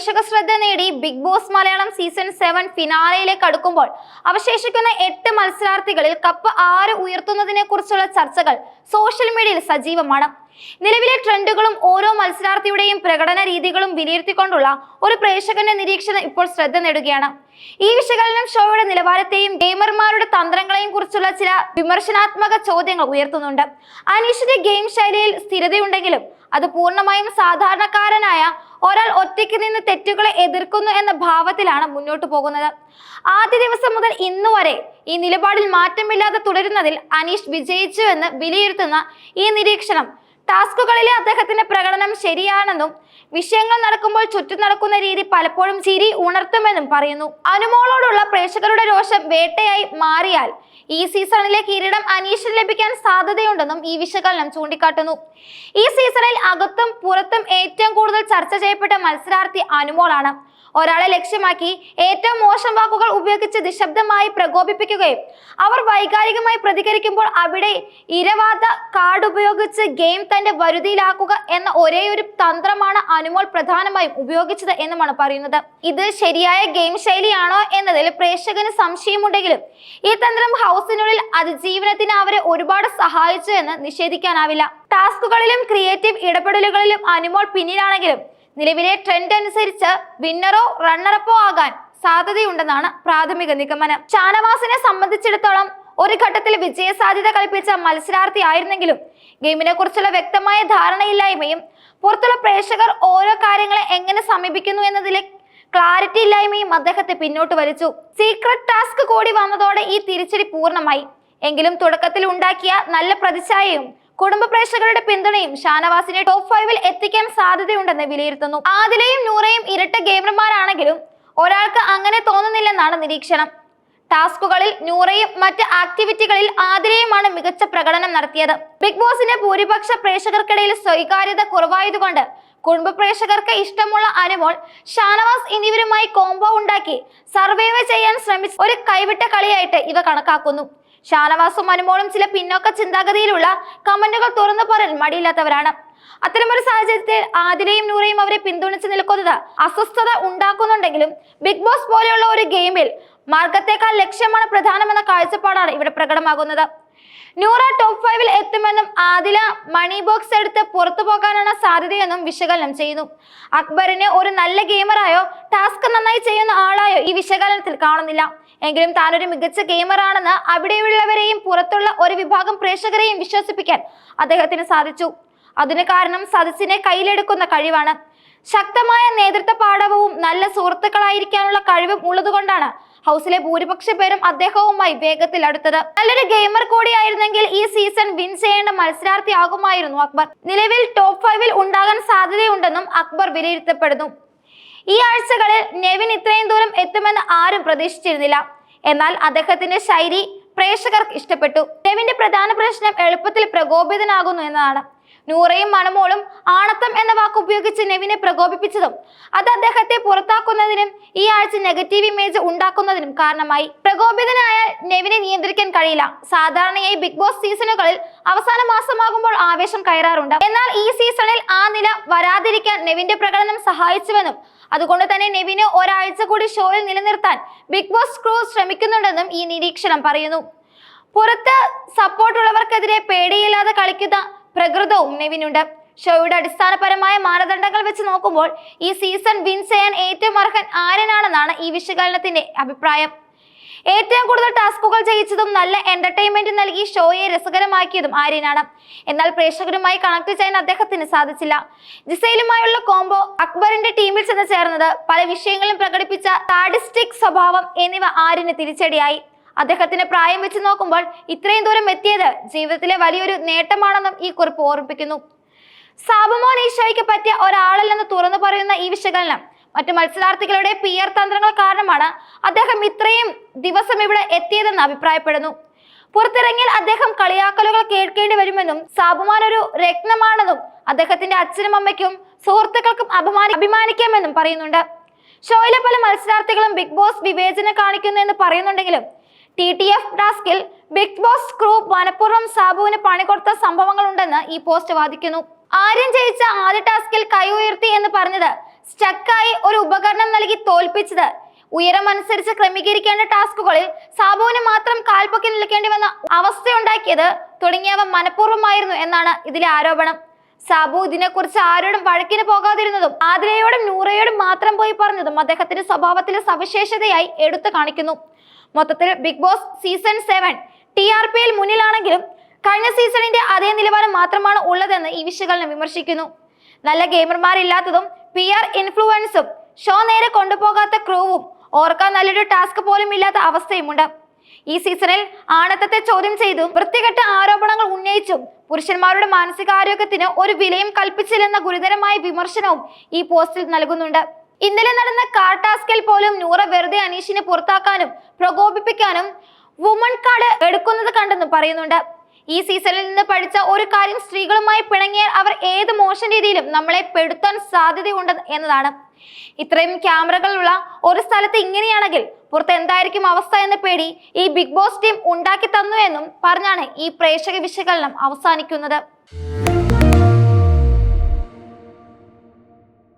പ്രേക്ഷക ശ്രദ്ധ നേടി Big Boss Malayalam season seven ഫിനാലയിലേക്ക് അടുക്കുമ്പോൾ അവശേഷിക്കുന്ന എട്ട് മത്സരാർത്ഥികളിൽ കപ്പ് ആര് ഉയർത്തുന്നതിനെ കുറിച്ചുള്ള ചർച്ചകൾ സോഷ്യൽ മീഡിയയിൽ സജീവമാണ്. നിലവിലെ ട്രെൻഡുകളും ഓരോ മത്സരാർത്ഥിയുടെയും പ്രകടന രീതികളും വിലയിരുത്തിക്കൊണ്ടുള്ള ഒരു പ്രേക്ഷകന്റെ നിരീക്ഷണം ഇപ്പോൾ ശ്രദ്ധ നേടുകയാണ്. ഈ വിശകലനം ഷോയുടെ നിലവാരത്തെയും ഗെയിമർമാരുടെ തന്ത്രങ്ങളെയും കുറിച്ചുള്ള ചില വിമർശനാത്മക ചോദ്യങ്ങൾ ഉയർത്തുന്നുണ്ട്. അനീഷിന്റെ ഗെയിം ശൈലിയിൽ സ്ഥിരതയുണ്ടെങ്കിലും അത് പൂർണമായും സാധാരണക്കാരനായ ഒരാൾ ഒറ്റയ്ക്ക് നിന്ന് തെറ്റുകളെ എതിർക്കുന്നു എന്ന ഭാവത്തിലാണ് മുന്നോട്ട് പോകുന്നത്. ആദ്യ ദിവസം മുതൽ ഇന്നു വരെ ഈ നിലപാടിൽ മാറ്റമില്ലാതെ തുടരുന്നതിൽ അനീഷ് വിജയിച്ചു എന്ന് വിലയിരുത്തുന്ന ഈ നിരീക്ഷണം ടാസ്കുകളിലെ അദ്ദേഹത്തിന്റെ പ്രകടനം ശരിയാണെന്നും വിഷയങ്ങൾ നടക്കുമ്പോൾ ചുറ്റും നടക്കുന്ന രീതി പലപ്പോഴും ചിരി ഉണർത്തുമെന്നും പറയുന്നു. അനുമോളോടുള്ള പ്രേക്ഷകരുടെ രോഷം വേട്ടയായി മാറിയാൽ ഈ സീസണിലെ കിരീടം അനീഷിന് ലഭിക്കാൻ സാധ്യതയുണ്ടെന്നും ഈ വിശകലനം ചൂണ്ടിക്കാട്ടുന്നു. ഈ സീസണിൽ അകത്തും പുറത്തും ഏറ്റവും ചർച്ച ചെയ്യപ്പെട്ട മത്സരാർത്ഥി അനുമോളാണ്. ഒരാളെ ലക്ഷ്യമാക്കി ഏറ്റവും മോശം വാക്കുകൾ ഉപയോഗിച്ച് നിശബ്ദമായി പ്രകോപിപ്പിക്കുകയും അവർ വൈകാരികമായി പ്രതികരിക്കുമ്പോൾ അവിടെ ഇരവാദ കാർഡ് ഉപയോഗിച്ച് ഗെയിം തന്റെ വരുതിയിലാക്കുക എന്ന ഒരേ ഒരു തന്ത്രമാണ് അനുമോൾ പ്രധാനമായും ഉപയോഗിച്ചത് എന്നുമാണ് പറയുന്നത്. ഇത് ശരിയായ ഗെയിം ശൈലിയാണോ എന്നതിൽ പ്രേക്ഷകന് സംശയമുണ്ടെങ്കിലും ഈ തന്ത്രം ഹൗസിനുള്ളിൽ അതിജീവനത്തിന് അവരെ ഒരുപാട് സഹായിച്ചു എന്ന് നിഷേധിക്കാനാവില്ല. ടാസ്കുകളിലും ക്രിയേറ്റീവ് ഇടപെടലുകളിലും അനുമോൾ പിന്നിലാണെങ്കിലും നിലവിലെ ട്രെൻഡ് അനുസരിച്ച് വിന്നറോ റണ്ണറപ്പോ ആകാൻ സാധ്യതയുണ്ടെന്നാണ് പ്രാഥമിക നിഗമനം. ഷാനവാസിനെ സംബന്ധിച്ചിടത്തോളം ഒരു ഘട്ടത്തിൽ വിജയ സാധ്യത കൽപ്പിച്ച മത്സരാർത്ഥി ആയിരുന്നെങ്കിലും ഗെയിമിനെ കുറിച്ചുള്ള വ്യക്തമായ ധാരണയില്ലായ്മയും പുറത്തുള്ള പ്രേക്ഷകർ ഓരോ കാര്യങ്ങളെ എങ്ങനെ സമീപിക്കുന്നു എന്നതിലെ ക്ലാരിറ്റി ഇല്ലായ്മയും അദ്ദേഹത്തെ പിന്നോട്ട് വലിച്ചു. സീക്രട്ട് ടാസ്ക് കൂടി വന്നതോടെ ഈ തിരിച്ചടി പൂർണമായി. എങ്കിലും തുടക്കത്തിൽ ഉണ്ടാക്കിയ നല്ല പ്രതിച്ഛായയും കുടുംബ പ്രേക്ഷകരുടെ പിന്തുണയും ഷാനവാസിനെ ടോപ്പ് ഫൈവിൽ എത്തിക്കാൻ സാധ്യതയുണ്ടെന്ന് വിലയിരുത്തുന്നു. ആദിലയും നൂറയും ഇരട്ട ഗെയിമർമാരാണെങ്കിലും ഒരാൾക്ക് അങ്ങനെ തോന്നുന്നില്ലെന്നാണ് നിരീക്ഷണം. ടാസ്കുകളിൽ നൂറയും മറ്റ് ആക്ടിവിറ്റികളിൽ ആതിരയുമാണ് മികച്ച പ്രകടനം നടത്തിയത്. ബിഗ് ബോസിന്റെ ഭൂരിപക്ഷ പ്രേക്ഷകർക്കിടയിൽ സ്വീകാര്യത കുറവായതുകൊണ്ട് കുടുംബ പ്രേക്ഷകർക്ക് ഇഷ്ടമുള്ള അനുമോൾ ഷാനവാസ് എന്നിവരുമായി കോംബോ ഉണ്ടാക്കി സർവൈവ് ചെയ്യാൻ ശ്രമിച്ച ഒരു കൈവിട്ട കളിയായിട്ട് ഇവ കണക്കാക്കുന്നു. ഷാനവാസും അനുമോളും ചില പിന്നോക്ക ചിന്താഗതിയിലുള്ള കമന്റുകൾ തുറന്നു പറയാൻ മടിയില്ലാത്തവരാണ്. അത്തരമൊരു സാഹചര്യത്തിൽ ആതിരയും നൂറയും അവരെ പിന്തുണച്ച് നിൽക്കുന്നത് അസ്വസ്ഥത ഉണ്ടാക്കുന്നുണ്ടെങ്കിലും ബിഗ് ബോസ് പോലെയുള്ള ഒരു ഗെയിമിൽ മാർഗത്തേക്കാൾ ലക്ഷ്യമാണ് പ്രധാനമെന്ന കാഴ്ചപ്പാടാണ് ഇവിടെ പ്രകടമാകുന്നത്. നൂറ ടോപ്പ് ഫൈവിൽ എത്തുമെന്നും ആദില മണി ബോക്സ് എടുത്ത് പുറത്തു പോകാനാണ് സാധ്യതയെന്നും വിശകലനം ചെയ്യുന്നു. അക്ബറിനെ ഒരു നല്ല ഗെയിമറായോ ടാസ്ക് നന്നായി ചെയ്യുന്ന ആളായോ ഈ വിശകലനത്തിൽ കാണുന്നില്ല. എങ്കിലും താനൊരു മികച്ച ഗെയിമറാണെന്ന് അവിടെയുള്ളവരെയും പുറത്തുള്ള ഒരു വിഭാഗം പ്രേക്ഷകരെയും വിശ്വസിപ്പിക്കാൻ അദ്ദേഹത്തിന് സാധിച്ചു. അതിന് കാരണം സദസ്സിനെ കയ്യിലെടുക്കുന്ന കഴിവാണ്. ശക്തമായ നേതൃത്വ പാഠവും നല്ല സുഹൃത്തുക്കളായിരിക്കാനുള്ള കഴിവും ഉള്ളതുകൊണ്ടാണ് ഹൗസിലെ ഭൂരിപക്ഷ പേരും അദ്ദേഹവുമായി വേഗത്തിൽ അടുത്തത്. നല്ലൊരു ഗെയിമർ കൂടിയായിരുന്നെങ്കിൽ ഈ സീസൺ വിൻ ചെയ്യേണ്ട മത്സരാർത്ഥിയാകുമായിരുന്നു അക്ബർ. നിലവിൽ ടോപ്പ് ഫൈവിൽ ഉണ്ടാകാൻ സാധ്യതയുണ്ടെന്നും അക്ബർ വിലയിരുത്തപ്പെടുന്നു. ഈ ആഴ്ചകളിൽ നെവിൻ ഇത്രയും ദൂരം എത്തുമെന്ന് ആരും പ്രതീക്ഷിച്ചിരുന്നില്ല. എന്നാൽ അദ്ദേഹത്തിന്റെ ശൈലി പ്രേക്ഷകർക്ക് ഇഷ്ടപ്പെട്ടു. നെവിന്റെ പ്രധാന പ്രശ്നം എളുപ്പത്തിൽ പ്രകോപിതനാകുന്നു എന്നതാണ്. നൂറയും മണമോളും ആണത്തം എന്ന വാക്ക് ഉപയോഗിച്ച് നെവിനെ പ്രകോപിപ്പിച്ചതും അത് അദ്ദേഹത്തെ പുറത്താക്കുന്നതിനും ഈ ആഴ്ച നെഗറ്റീവ് ഇമേജ് ഉണ്ടാക്കുന്നതിനും കാരണമായി. പ്രകോപിതനായ നെവിനെ നിയന്ത്രിക്കാൻ കഴിയില്ല. സാധാരണയായി ബിഗ് ബോസ് സീസണുകളിൽ അവസാന മാസമാകുമ്പോൾ ആവേശം കയറാറുണ്ട്. എന്നാൽ ഈ സീസണിൽ ആ നില വരാതിരിക്കാൻ നെവിന്റെ പ്രകടനം സഹായിച്ചുവെന്നും അതുകൊണ്ട് തന്നെ നെവിനെ ഒരാഴ്ച കൂടി ഷോയിൽ നിലനിർത്താൻ ബിഗ് ബോസ് ക്രൂ ശ്രമിക്കുന്നുണ്ടെന്നും ഈ നിരീക്ഷണം പറയുന്നു. പുറത്ത് സപ്പോർട്ടുള്ളവർക്കെതിരെ പേടിയില്ലാതെ കളിക്കുന്ന പ്രകൃതവും നെവിനുണ്ട്. ഷോയുടെ അടിസ്ഥാനപരമായ മാനദണ്ഡങ്ങൾ വെച്ച് നോക്കുമ്പോൾ ഈ സീസൺ വിൻ ചെയ്യാൻ ഏറ്റവും അർഹൻ ആരനാണെന്നാണ് ഈ വിശകലനത്തിന്റെ അഭിപ്രായം. ഏറ്റവും കൂടുതൽ ടാസ്കുകൾ ജയിച്ചതും നല്ല എന്റർടൈൻമെന്റ് നൽകി ഷോയെ രസകരമാക്കിയതും ആര്യനാണ്. എന്നാൽ പ്രേക്ഷകരുമായി കണക്ട് ചെയ്യാൻ അദ്ദേഹത്തിന് സാധിച്ചില്ല. ജിസൈലുമായുള്ള കോംബോ അക്ബറിന്റെ ടീമിൽ ചെന്ന് ചേർന്നത് പല വിഷയങ്ങളും പ്രകടിപ്പിച്ച താഡിസ്റ്റിക് സ്വഭാവം എന്നിവ ആര്യന് തിരിച്ചടിയായി. അദ്ദേഹത്തിന്റെ പ്രായം വെച്ച് നോക്കുമ്പോൾ ഇത്രയും ദൂരം എത്തിയത് ജീവിതത്തിലെ വലിയൊരു നേട്ടമാണെന്നും ഈ കുറിപ്പ് ഓർമ്മിപ്പിക്കുന്നു. സാബുമോൻ ഈശോയ്ക്ക് പറ്റിയ ഒരാളല്ലെന്ന് തുറന്നു പറയുന്ന ഈ വിശകലനം മറ്റു മത്സരാർത്ഥികളുടെ പി ആർ തന്ത്രങ്ങൾ കാരണമാണ് അദ്ദേഹം ഇത്രയും ദിവസം ഇവിടെ എത്തിയതെന്ന് അഭിപ്രായപ്പെടുന്നു. പുറത്തിറങ്ങിയാൽ അദ്ദേഹം കളിയാക്കലുകൾ കേൾക്കേണ്ടി വരുമെന്നും സാബുമാൻ ഒരു രത്നമാണെന്നും അദ്ദേഹത്തിന്റെ അച്ഛനും അമ്മയ്ക്കും സുഹൃത്തുക്കൾക്കും അഭിമാനി അഭിമാനിക്കാമെന്നും പറയുന്നുണ്ട്. ഷോയിലെ പല മത്സരാർത്ഥികളും ബിഗ് ബോസ് വിവേചനം കാണിക്കുന്നു എന്ന് പറയുന്നുണ്ടെങ്കിലും ടി ടി എഫ് ടാസ്കിൽ ബിഗ് ബോസ് ക്രൂ മനഃപൂർവം സാബുവിന് പണി കൊടുത്ത സംഭവങ്ങളുണ്ടെന്ന് ഈ പോസ്റ്റ് വാദിക്കുന്നു. ആര്യം ജയിച്ച ആദ്യ ടാസ്കിൽ കൈ ഉയർത്തി എന്ന് പറഞ്ഞത് സ്റ്റക്കായി ഒരു ഉപകരണം നൽകി തോൽപ്പിച്ചത്. ഉയരം അനുസരിച്ച് ക്രമീകരിക്കേണ്ട ടാസ്കുകളിൽ സാബുവിന് മാത്രം കാൽപ്പൊക്കി നിൽക്കേണ്ടി വന്ന അവസ്ഥയുണ്ടാക്കിയത് തുടങ്ങിയവ മനഃപൂർവമായിരുന്നു എന്നാണ് ഇതിലെ ആരോപണം. സാബു ഇതിനെക്കുറിച്ച് ആരോടും വഴക്കിന് പോകാതിരുന്നതും ആതിരയോടും നൂറയോടും മാത്രം പോയി പറഞ്ഞതും അദ്ദേഹത്തിന്റെ സ്വഭാവത്തിലെ സവിശേഷതയായി എടുത്തു കാണിക്കുന്നു. മൊത്തത്തിൽ Big Boss season seven T R പിയിൽ മുന്നിലാണെങ്കിലും കഴിഞ്ഞ സീസണിന്റെ അതേ നിലവാരം മാത്രമാണ് ഉള്ളതെന്ന് ഈ വിശകലനം വിമർശിക്കുന്നു. നല്ല ഗെയിമർമാരില്ലാത്തതും പി ആർ ഇൻഫ്ലുവൻസും ഷോ നേരെ കൊണ്ടുപോകാത്ത ക്രൂവും ഓർക്കാൻ നല്ലൊരു ടാസ്ക് പോലും ഇല്ലാത്ത അവസ്ഥയുമുണ്ട്. ഈ സീസണിൽ ആണത്തത്തെ ചോദ്യം ചെയ്തും വൃത്തികെട്ട ആരോപണങ്ങൾ ഉന്നയിച്ചും പുരുഷന്മാരുടെ മാനസികാരോഗ്യത്തിന് ഒരു വിലയും കൽപ്പിച്ചില്ലെന്ന ഗുരുതരമായ വിമർശനവും ഈ പോസ്റ്റിൽ നൽകുന്നുണ്ട്. ഇന്നലെ നടന്ന കാർ ടാസ്കിൽ പോലും നൂറ വെറുതെ അനീഷിനെ പുറത്താക്കാനും പ്രകോപിപ്പിക്കാനും വുമൺ കാർഡ് എടുക്കുന്നത് കണ്ടെന്നും പറയുന്നുണ്ട്. ഈ സീസണിൽ നിന്ന് പഠിച്ച ഒരു കാര്യം സ്ത്രീകളുമായി പിണങ്ങിയാൽ അവർ ഏത് മോശം രീതിയിലും നമ്മളെ പെടുത്താൻ സാധ്യതയുണ്ട് എന്നതാണ്. ഇത്രയും ക്യാമറകളുള്ള ഒരു സ്ഥലത്ത് ഇങ്ങനെയാണെങ്കിൽ പുറത്ത് എന്തായിരിക്കും അവസ്ഥ എന്ന പേടി ഈ ബിഗ് ബോസ് ടീം ഉണ്ടാക്കി തന്നു എന്നും പറഞ്ഞാണ് ഈ പ്രേക്ഷക വിശകലനം അവസാനിക്കുന്നത്.